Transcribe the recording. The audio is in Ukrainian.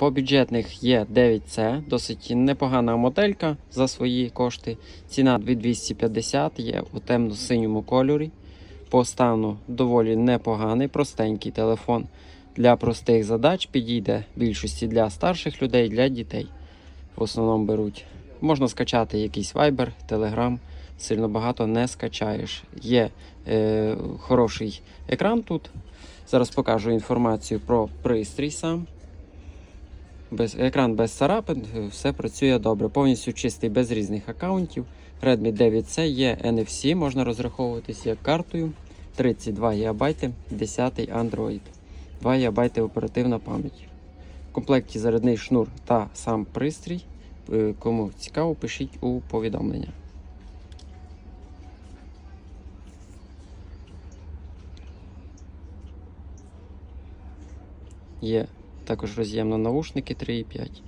По бюджетних є 9C, досить непогана моделька за свої кошти. Ціна 2250 є у темно-синьому кольорі. По стану доволі непоганий, простенький телефон для простих задач. Підійде більшості для старших людей, для дітей. В основному беруть. Можна скачати якийсь Viber, Telegram, сильно багато не скачаєш. Є е, хороший екран тут. Зараз покажу інформацію про пристрій сам. Без, екран без царапин, все працює добре. Повністю чистий без різних аккаунтів. Redmi 9C є NFC, можна розраховуватись як картою. 32 ГБ, 10 Android, 2 ГБ оперативна пам'ять. В комплекті зарядний шнур та сам пристрій. Е, Кому цікаво, пишіть у повідомлення. Є також роз'єм на навушники 3.5.